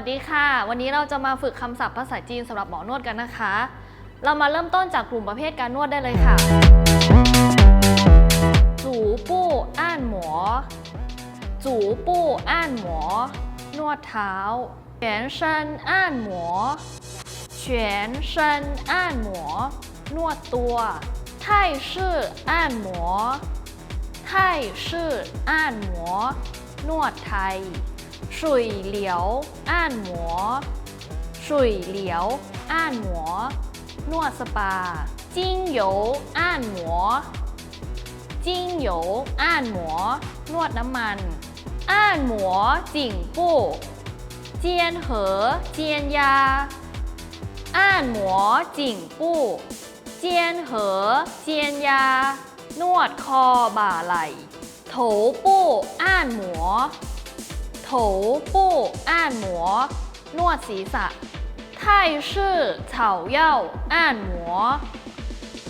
วัสดีค่ะ วันนี้เราจะมาฝึกคำศัพท์ภาษาจีนสำหรับหมอนวดกันนะคะ เรามาเริ่มต้นจากกลุ่มประเภทการนวดได้เลยค่ะจูปู้อ่านหมอจูปู้อ่านหมอนวดเท้า全身按摩全身按摩นวดตัว泰式按摩泰式按摩นวดไทย สุยเหลียวอ่านหมัวสุยเหลียวอ่านหมัวนวดสปา จิ้งโหยวอ่านหมัวจิ้งโหยวอ่านหมัวนวดน้ำมัน อ่านหมัวจิ่งปู้เจียนเหอเจียนยา อ่านหมัวจิ่งปู้เจียนเหอเจียนยา นวดคอบ่าไหล่โถปู้อ่านหมัว โถปู้อ่านหมวนวดศีรษะไทชื่อเฉาเย่าอ่านหมว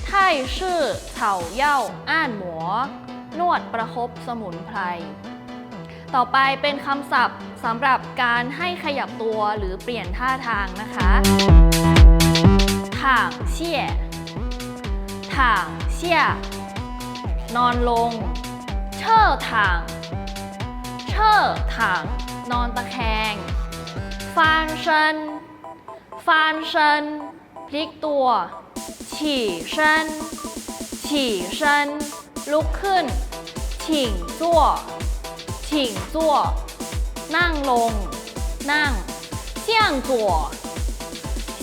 ไทชื่อเฉาเย่าอ่านหมวนวดประคบสมุนไพร ต่อไปเป็นคำศัพท์สำหรับการให้ขยับตัวหรือเปลี่ยนท่าทางนะคะถ่างเชี่ยถ่างเชี่ยนอนลง เชิ่อถ่าง เชิ่อถัง นอนตะแคงฟานเชินฟานเชินพลิกตัวฉี่เชินฉี่เชินลุกขึ้นฉิงจั่วฉิงจั่วนั่งลง นั่งเสี่ยงจั่ว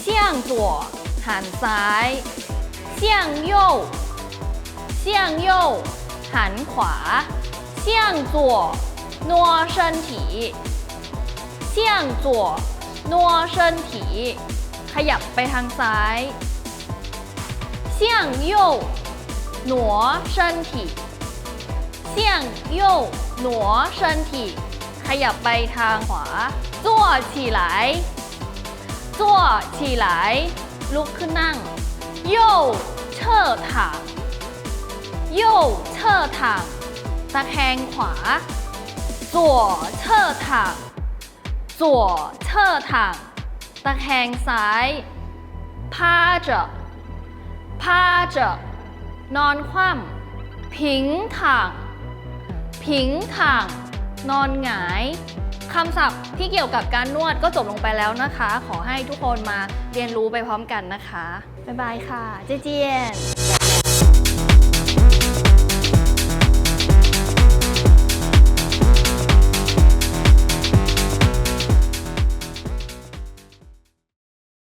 เสี่ยงจั่วหันซ้ายเสี่ยงโย่เสี่ยงโย่หันขวาเสี่ยงจั่ว 挪身体เชินถีสี่ยงจั่วขยับไปทางซ้าย เสี่ยง右挪身体เสี่ยงโย่หขยับไปทางขวาจั่วฉี่ไหลจั่วฉี่ไหลลุกขึ้นนั่งโย่เชิดถาโย่เชิดถาตะแคงขวา 左侧躺左侧躺ตะแคงซ้าย趴着，趴着นอนคว่ำผิงถังผิงถังนอนหงายคำศัพท์ที่เกี่ยวกับการนวดก็จบลงไปแล้วนะคะ ขอให้ทุกคนมาเรียนรู้ไปพร้อมกันนะคะ บ๊ายบายค่ะ เจเจียน